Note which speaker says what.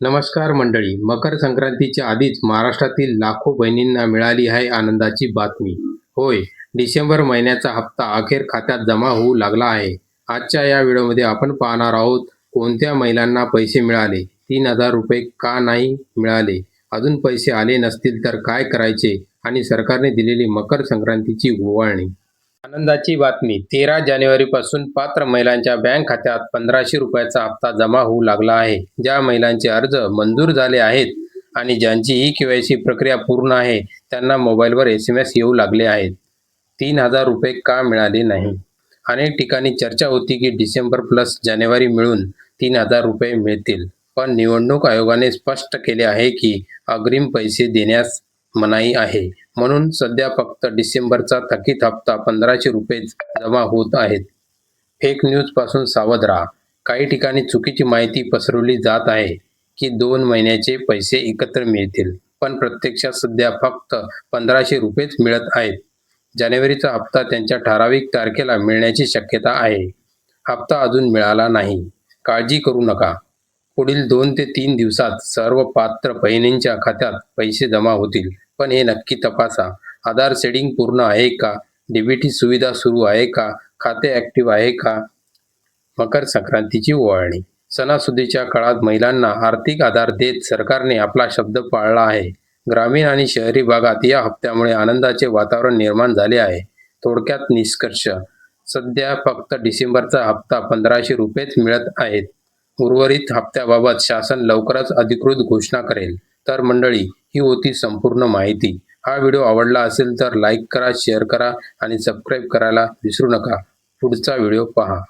Speaker 1: नमस्कार मंडळी मकर संक्रांतीच्या आधीच महाराष्ट्रातील लाखो बहिणींना मिळाली आहे आनंदाची बातमी. होय डिसेंबर महिन्याचा हप्ता अखेर खात्यात जमा होऊ लागला आहे. आजच्या या व्हिडिओमध्ये आपण पाहणार आहोत कोणत्या महिलांना पैसे मिळाले तीन हजार रुपये का नाही मिळाले अजून पैसे आले नसतील तर काय करायचे आणि सरकारने दिलेली मकर संक्रांतीची ओवाळणी. आनंदाची बातमी. तेरा जानेवारीपासून पात्र महिलांच्या बँक खात्यात पंधराशे रुपयाचा हप्ता जमा होऊ लागला आहे. ज्या महिलांचे अर्ज मंजूर झाले आहेत आणि ज्यांची ई के वाय सी प्रक्रिया पूर्ण आहे त्यांना मोबाईलवर एस एम एस येऊ लागले आहेत. तीन हजार रुपये का मिळाले नाही? अनेक ठिकाणी चर्चा होती की डिसेंबर प्लस जानेवारी मिळून तीन हजार रुपये मिळतील. पण निवडणूक आयोगाने स्पष्ट केले आहे की अग्रिम पैसे देण्यास मनाई आहे. म्हणून सध्या फक्त डिसेंबरचा थकीत हप्ता पंधराशे रुपयेच जमा होत आहेत. फेक न्यूजपासून सावध राहा. काही ठिकाणी चुकीची माहिती पसरवली जात आहे की दोन महिन्याचे पैसे एकत्र मिळतील. पण प्रत्यक्षात सध्या फक्त पंधराशे रुपयेच मिळत आहेत. जानेवारीचा हप्ता त्यांच्या ठराविक तारखेला मिळण्याची शक्यता आहे. हप्ता अजून मिळाला नाही. काळजी करू नका. पुढील दोन ते तीन दिवसात सर्व पात्र बहिणींच्या खात्यात पैसे जमा होतील. पण हे नक्की तपासा. आधार सेडिंग पूर्ण आहे का? डीबीटी सुविधा सुरू आहे का? खाते ॲक्टिव्ह आहे का? मकर संक्रांतीची ओवाळणी. सणासुदीच्या काळात महिलांना आर्थिक आधार देत सरकारने आपला शब्द पाळला आहे. ग्रामीण आणि शहरी भागात या हप्त्यामुळे आनंदाचे वातावरण निर्माण झाले आहे. थोडक्यात निष्कर्ष. सध्या फक्त डिसेंबरचा हप्ता पंधराशे रुपयेच मिळत आहेत. उर्वरित हप्त्याबाबत शासन लवकरच अधिकृत घोषणा करेल. तर मंडळी ही होती संपूर्ण माहिती. हा व्हिडिओ आवडला असेल तर लाईक करा शेअर करा आणि सबस्क्राईब करायला विसरू नका. पुढचा व्हिडिओ पहा.